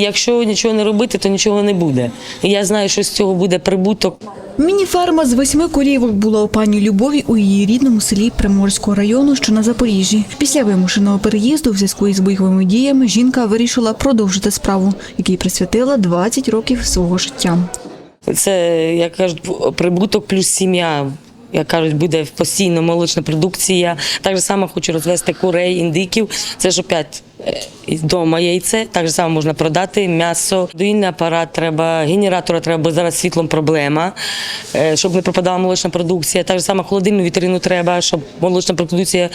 Якщо нічого не робити, то нічого не буде. І я знаю, що з цього буде прибуток. Міні-ферма з восьми корівок була у пані Любові у її рідному селі Приморського району, що на Запоріжжі. Після вимушеного переїзду в зв'язку із бойовими діями жінка вирішила продовжити справу, якій присвятила 20 років свого життя. Це, як кажуть, прибуток плюс сім'я. Як кажуть, буде постійно молочна продукція. Так само хочу розвести курей, індиків. Це ж опять е, вдома яйце. Так само можна продати м'ясо. Доїльний апарат треба, генератора треба, бо зараз світлом проблема, е, щоб не пропадала молочна продукція. Так само холодильну вітрину треба, щоб молочна продукція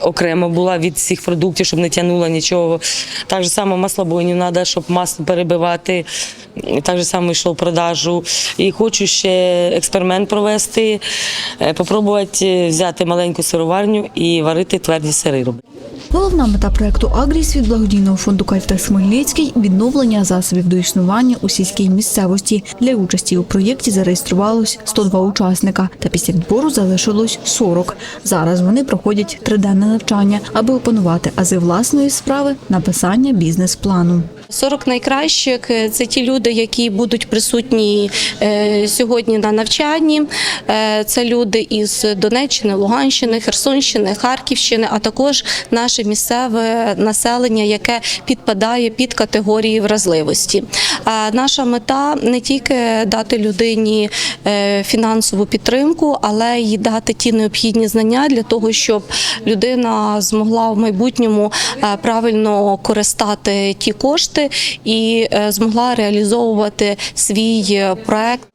окремо була від всіх продуктів, щоб не тягнула нічого. Так само маслобойню треба, щоб масло перебивати. Так само йшло в продажу. І хочу ще експеримент провести, е, попробувати взяти маленьку сироварню і варити тверді сири робити. Головна мета проекту Агріс від благодійного фонду Кальтес Хмельницький відновлення засобів до існування у сільській місцевості. Для участі у проєкті зареєструвалось 102 учасника, та після відбору залишилось 40. Зараз вони проходять триденне навчання, аби опанувати ази власної справи написання бізнес-плану. 40 найкращих – це ті люди, які будуть присутні е, сьогодні на навчанні. Е, Це люди із Донеччини, Луганщини, Херсонщини, Харківщини, а також наше місцеве населення, яке підпадає під категорії вразливості. Наша мета не тільки дати людині е, фінансову підтримку, але й дати ті необхідні знання для того, щоб людина змогла в майбутньому правильно користати ті кошти і е, змогла реалізовувати свій е, проект.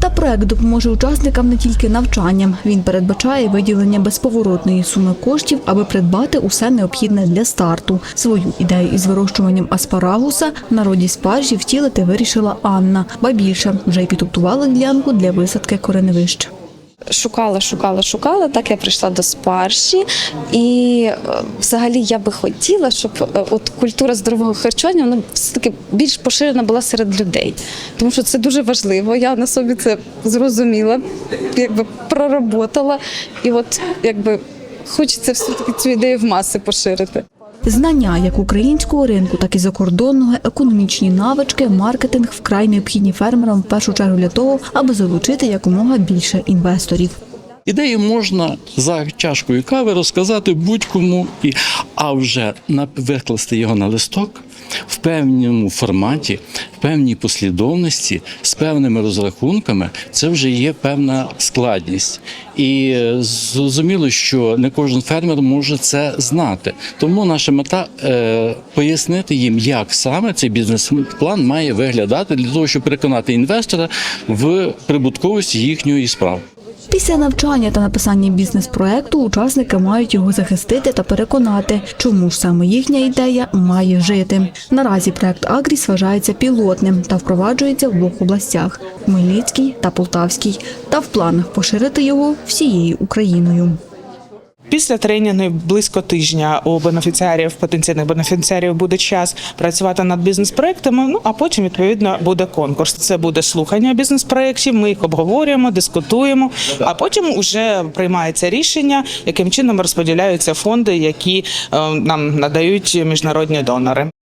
Та проект допоможе учасникам не тільки навчанням. Він передбачає виділення безповоротної суми коштів, аби придбати усе необхідне для старту. Свою ідею із вирощуванням аспарагуса в народі спаржі втілити вирішила Анна. Ба більше вже й підготувала ділянку для висадки кореневищ. Шукала, шукала, шукала. Так я прийшла до спарші, і е, взагалі я би хотіла, щоб е, от культура здорового харчування вона все таки більш поширена була серед людей, тому що це дуже важливо. Я на собі це зрозуміла, якби проработала, і от якби хочеться все таки цю ідею в маси поширити. Знання як українського ринку, так і закордонного, економічні навички, маркетинг вкрай необхідні фермерам в першу чергу для того, аби залучити якомога більше інвесторів. Ідеї можна за чашкою кави розказати будь-кому, і, а вже викласти його на листок в певному форматі, певній послідовності, з певними розрахунками, це вже є певна складність. І е, зрозуміло, що не кожен фермер може це знати. Тому наша мета е, пояснити їм, як саме цей бізнес-план має виглядати для того, щоб переконати інвестора в прибутковості їхньої справи. Після навчання та написання бізнес-проекту учасники мають його захистити та переконати, чому ж саме їхня ідея має жити. Наразі проект Агріс вважається пілотним та впроваджується в двох областях Хмельницькій та Полтавській, та в планах поширити його всією Україною. Після тренінгу близько тижня у бенефіціарів, потенційних бенефіціарів буде час працювати над бізнес-проектами. Ну а потім відповідно буде конкурс. Це буде слухання бізнес-проєктів. Ми їх обговорюємо, дискутуємо. А потім вже приймається рішення, яким чином розподіляються фонди, які е, нам надають міжнародні донори.